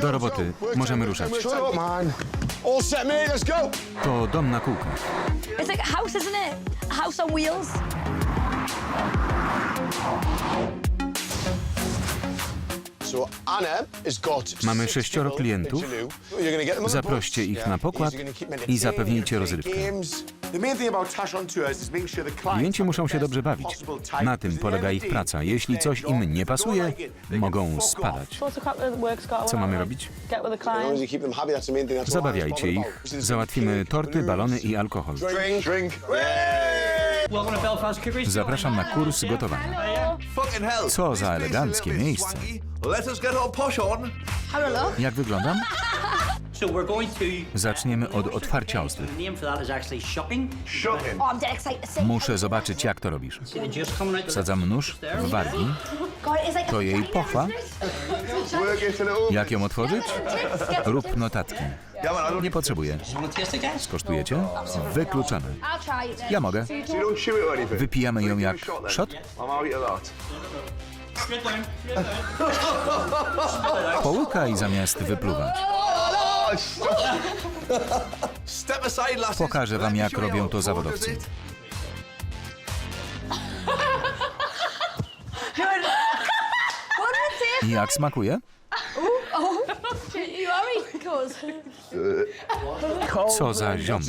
Do roboty. Możemy ruszać. Shut up, man. All set, mate. Let's go. To dom na kółkach. It's like a house, isn't it? A house on wheels. Mamy sześcioro klientów. Zaproście ich na pokład i zapewnijcie rozrywkę. Klienci muszą się dobrze bawić. Na tym polega ich praca. Jeśli coś im nie pasuje, mogą spadać. Co mamy robić? Zabawiajcie ich. Załatwimy torty, balony i alkohol. Zapraszam na kurs gotowania. Co za eleganckie miejsce. Jak wyglądam? Zaczniemy od otwarcia ostry. Muszę zobaczyć, jak to robisz. Wsadzam nóż w wargi. To jej pochwa. Jak ją otworzyć? Rób notatki. Nie potrzebuję. Want to Ja mogę. Wypijamy ją jak shot. Połykaj zamiast wypluwać. Pokażę wam, jak robią to zawodowcy. jak smakuje? Co za ziom.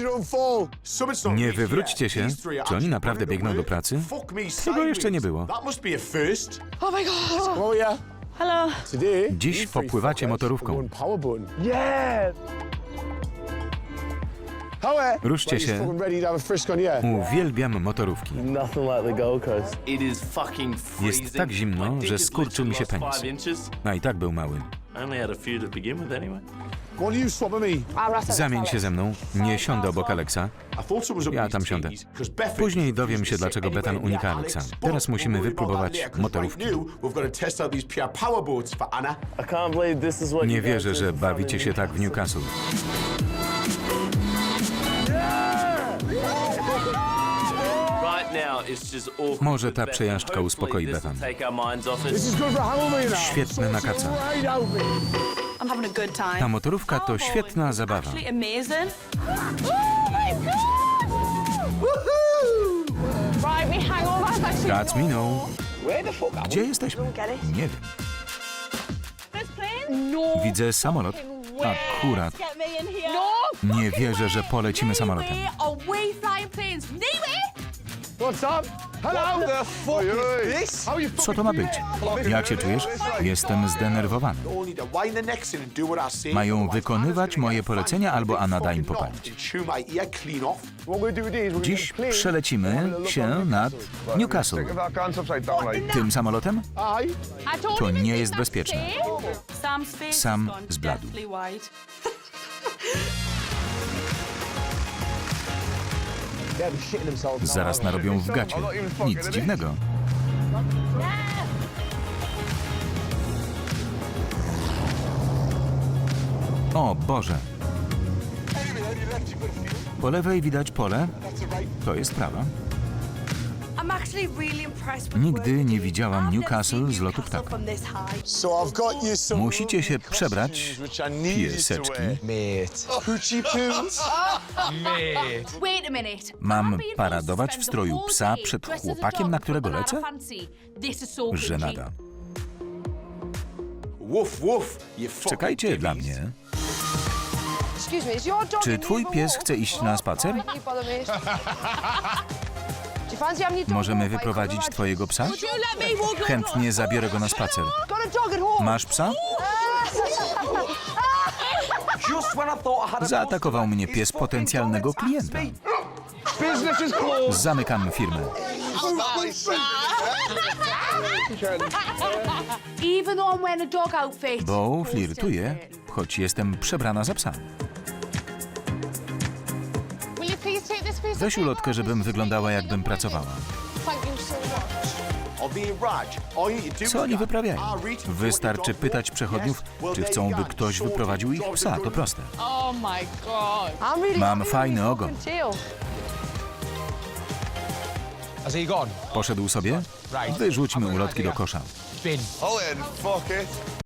Nie wywróćcie się. Czy oni naprawdę biegną do pracy? Tego jeszcze nie było. Oh my god. Oh. Hello. Dziś popływacie motorówką. Ruszcie się. Uwielbiam motorówki. Nothing like the Gold Coast. It is fucking freezing. Jest tak zimno, że skurczył mi się penis. A i tak był mały. I only had a few to begin with anyway. Go on, you swap with me. Zamień się ze mną. Nie siądę obok Alexa. I thought someone was up Ja tam siądę. Później dowiem się, dlaczego anywhere unika Alexa. Alex. Teraz musimy wypróbować motorówki. Nie wierzę, że bawicie się tak w Newcastle. Out, mate. I'm having a good time. Ta motorówka to świetna zabawa. Kac minął. Gdzie jesteśmy? Nie wiem. No. Widzę samolot. Akurat. No. Nie wierzę, że polecimy samolotem. What's up? Hello. the fuck is this? How you Co to ma być? Jak się czujesz? Jestem zdenerwowany. Only to wind the necks in and do what I say. Mają wykonywać moje polecenia, albo Anna da im fucking popalić. knocked and chew my ear clean off. What we're doing is we're gonna Dziś przelecimy się nad Newcastle. Tym samolotem? Aye. To nie jest that bezpieczne. Sam zbladł. Zaraz narobią w gacie. Nic dziwnego. O Boże. Po lewej widać pole. To jest prawa. Nigdy nie widziałam Newcastle z lotu ptaka. Musicie się przebrać, pieseczki. Mam paradować w stroju psa przed chłopakiem, na którego lecę? Żenada. Czekajcie dla mnie. Czy twój pies chce iść na spacer? Możemy wyprowadzić twojego psa? Chętnie zabiorę go na spacer. Masz psa? Zaatakował mnie pies potencjalnego klienta. Zamykam firmę. Even though I'm wearing a dog outfit. Bo flirtuję, choć jestem przebrana za psa. Weź ulotkę, żebym wyglądała jakbym pracowała. Co oni wyprawiają? "Ah, Reach, you Wystarczy pytać walk?" przechodniów, czy chcą, by ktoś wyprowadził ich psa. To proste. Oh my god. Mam fajny ogon. fucking tail. Has he gone? Poszedł sobie? Wyrzućmy ulotki do kosza. Bin. Oh, and fuck it.